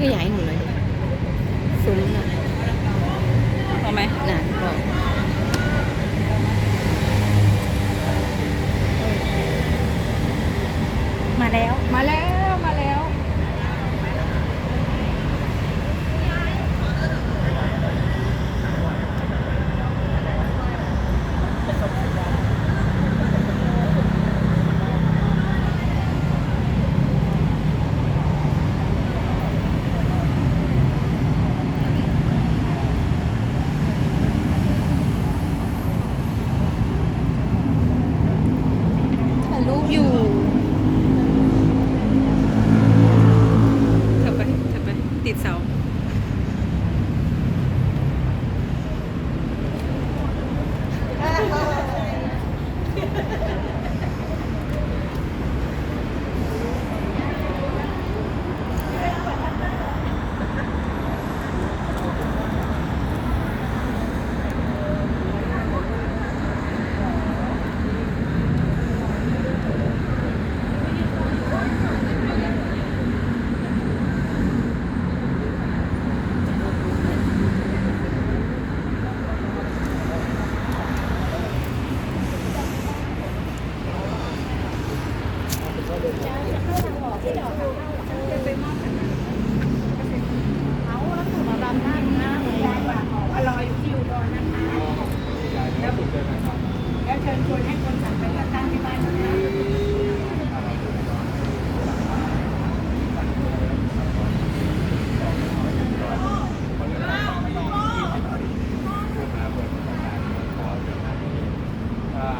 ขยายหนูหน่อยดิซุ้มน่ะพอไหมน่ะบอกมาแล้ว มาแล้ว มาแล้ว ถ่ายรูปอยู่ เธอไปเธอไป ติดเสา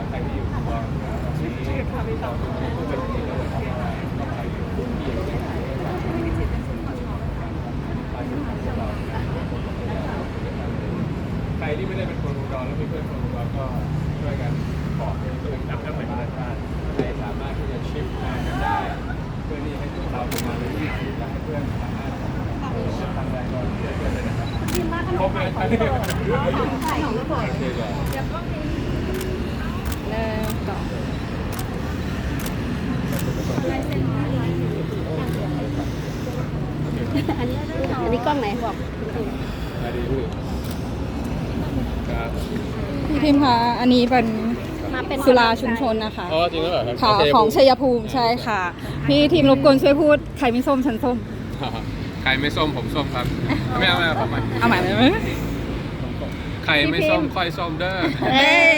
ใครที่อยู่ก็ชี้เราเป็นที่เราทำอะไรก็ใครอยู่ที่เดียวใคร ที่ไม่ได้เป็นคนอุดรแล้วมีเพื่อนคนอุดรก็ช่วยกันบอกให้ตัวเองจำได้เหมือนกันว่าใครสามารถที่จะชิปงานกันได้ เพื่อที่ให้เราทำงานในที่สุดและให้เพื่อนสามารถทำได้ก็ช่วยเพื่อนเลยนะครับครบเลยครับเริ่มต่ออันนี้อันนี้กล้องไหนบอก ครับพี่พิมพ์คะอันนี้เป็นมาเป็นสุราชุมชนนะคะ อ๋อจริงหรือเปล่าครับค่ะของชัยภูมิใช่ค่ะ พี่ทีมรบกวนช่วยพูดใครไม่ส้มฉันส้ม ใครไม่ส้มผมส้มครับ ไม่เอาไม่เอาผมไม่เอาใหม่ไหมใครไม่ส้มค่อยส้มเด้อ เอ้ย